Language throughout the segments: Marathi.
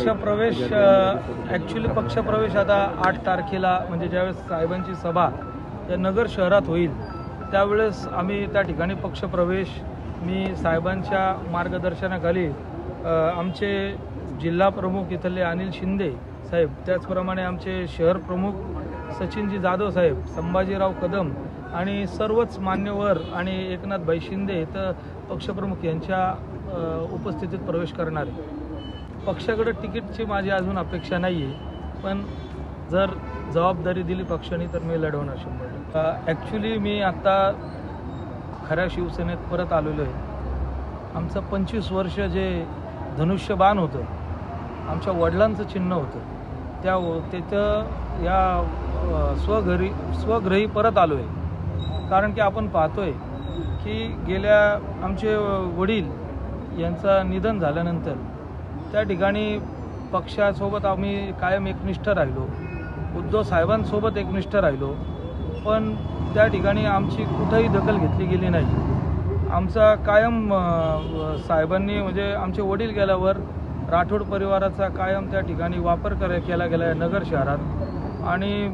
पक्षप्रवेश ॲक्च्युली पक्षप्रवेश आता आठ तारखेला म्हणजे ज्यावेळेस साहेबांची सभा या नगर शहरात होईल त्यावेळेस आम्ही त्या ठिकाणी पक्षप्रवेश मी साहेबांच्या मार्गदर्शनाखाली आमचे जिल्हा प्रमुख इथले अनिल शिंदे साहेब त्याचप्रमाणे आमचे शहर प्रमुख सचिनजी जाधव साहेब संभाजीराव कदम आणि सर्वच मान्यवर आणि एकनाथभाई शिंदे तर पक्षप्रमुख यांच्या उपस्थितीत प्रवेश करणार आहे. पक्षाकडं तिकीटची माझी अजून अपेक्षा नाही आहे पण जर जबाबदारी दिली पक्षाने तर मी लढवणार शंभर ॲक्च्युली मी आत्ता खऱ्या शिवसेनेत परत आलेलो आहे. आमचं पंचवीस वर्ष जे धनुष्यबाण होतं आमच्या वडिलांचं चिन्ह होतं त्या तिथं या स्वघरी स्वग्रही परत आलो आहे. कारण की आपण पाहतोय की गेल्या आमचे वडील यांचं निधन झाल्यानंतर त्या ठिकाणी पक्षासोबत आम्ही कायम एकनिष्ठ राहिलो. उद्धव साहेबांसोबत एकनिष्ठ राहिलो. पण त्या ठिकाणी आमची कुठंही दखल घेतली गेली नाही. आमचा कायम साहेबांनी म्हणजे आमचे वडील गेल्यावर राठोड परिवाराचा कायम त्या ठिकाणी वापर कर केला गेला आहे नगर शहरात. आणि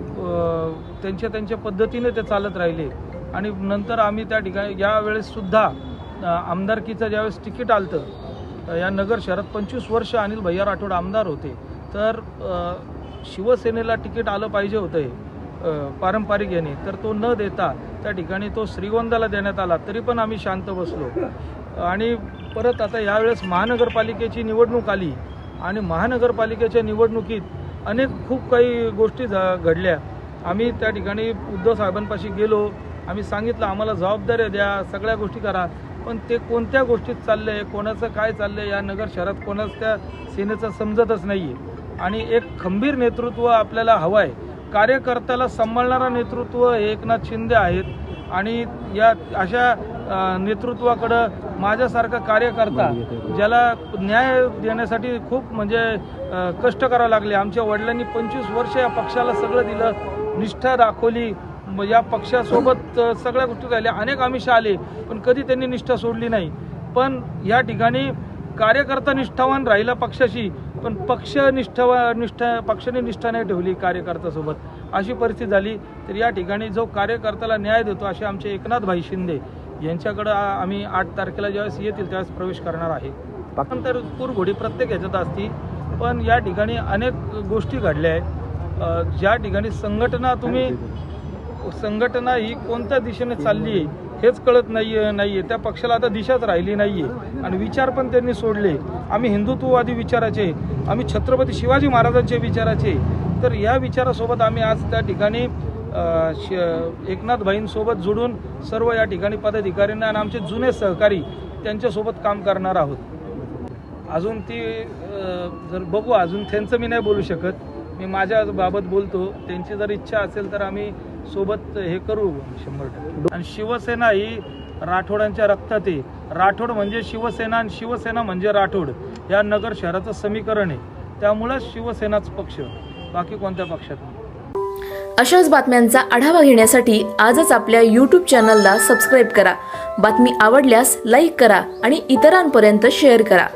त्यांच्या त्यांच्या पद्धतीने ते चालत राहिले. आणि नंतर आम्ही त्या ठिकाणी यावेळेससुद्धा आमदारकीचं ज्यावेळेस तिकीट आलतं या नगर शहरात पंचवीस वर्ष अनिल भैया राठोड आमदार होते. तर शिवसेनेला तिकीट आलं पाहिजे होतं हे पारंपरिक याने. तर तो न देता त्या ठिकाणी तो श्रीगोंदाला देण्यात आला तरी पण आम्ही शांत बसलो. आणि परत आता यावेळेस महानगरपालिकेची निवडणूक आली आणि महानगरपालिकेच्या निवडणुकीत अनेक खूप काही गोष्टी झा- घडल्या. आम्ही त्या ठिकाणी उद्धव साहेबांपाशी गेलो. आम्ही सांगितलं आम्हाला जबाबदाऱ्या द्या सगळ्या गोष्टी करा. पण ते कोणत्या गोष्टीत चाललं आहे कोणाचं काय चाललं आहे या नगर शहरात कोणाच त्या सेनेचं समजतच नाही आहे आणि एक खंबीर नेतृत्व आपल्याला हवं आहे कार्यकर्त्याला सांभाळणारा नेतृत्व हे एकनाथ शिंदे आहेत. आणि या अशा नेतृत्वाकडं माझ्यासारखा कार्यकर्ता ज्याला न्याय देण्यासाठी खूप म्हणजे कष्ट करावे लागले. आमच्या वडिलांनी पंचवीस वर्ष या पक्षाला सगळं दिलं. निष्ठा दाखवली. या पक्षासोबत सगळ्या गोष्टी झाल्या. अनेक आमिष आले पण कधी त्यांनी निष्ठा सोडली नाही. पण या ठिकाणी कार्यकर्ता निष्ठावान राहिला पक्षाशी पण पक्ष निष्ठावा निष्ठा पक्षाने निष्ठा नाही ठेवली कार्यकर्त्यासोबत. अशी परिस्थिती झाली तर या ठिकाणी जो कार्यकर्त्याला न्याय देतो असे आमचे एकनाथ भाई शिंदे यांच्याकडं आम्ही आठ तारखेला ज्यावेळेस येतील त्यावेळेस प्रवेश करणार आहे. नंतर कुरघोडी प्रत्येक ह्याच्यात असती पण या ठिकाणी अनेक गोष्टी घडल्या आहेत. ज्या ठिकाणी संघटना तुम्ही संघटना ही कोणत्या दिशेने चालली आहे हेच कळत नाही नाहीये. त्या पक्षाला आता दिशाच राहिली नाहीये. आणि विचार पण त्यांनी सोडले. आम्ही हिंदुत्ववादी विचाराचे आम्ही छत्रपती शिवाजी महाराजांचे विचाराचे तर या विचारासोबत आम्ही आज त्या ठिकाणी श- एकनाथभाईंसोबत जुडून सर्व या ठिकाणी पदाधिकाऱ्यांना आणि आमचे जुने सहकारी त्यांच्यासोबत काम करणार आहोत. अजून ती जर बघू अजून त्यांचं मी नाही बोलू शकत. मी माझ्या बाबत बोलतो. त्यांची जर इच्छा असेल तर आम्ही सोबत हे करू शंभर टक्के. आणि शिवसेना ही राठोडांच्या रक्तात आहे राठोड म्हणजे शिवसेना आणि शिवसेना म्हणजे राठोड. या नगर शहराचं समीकरण आहे. त्यामुळं शिवसेनाच पक्ष. बाकी कोणत्या पक्षात नाही. अशाच बातम्यांचा आढावा घेण्यासाठी आजच आपल्या यूट्यूब चॅनलला सबस्क्राईब करा. बातमी आवडल्यास लाईक करा आणि इतरांपर्यंत शेअर करा.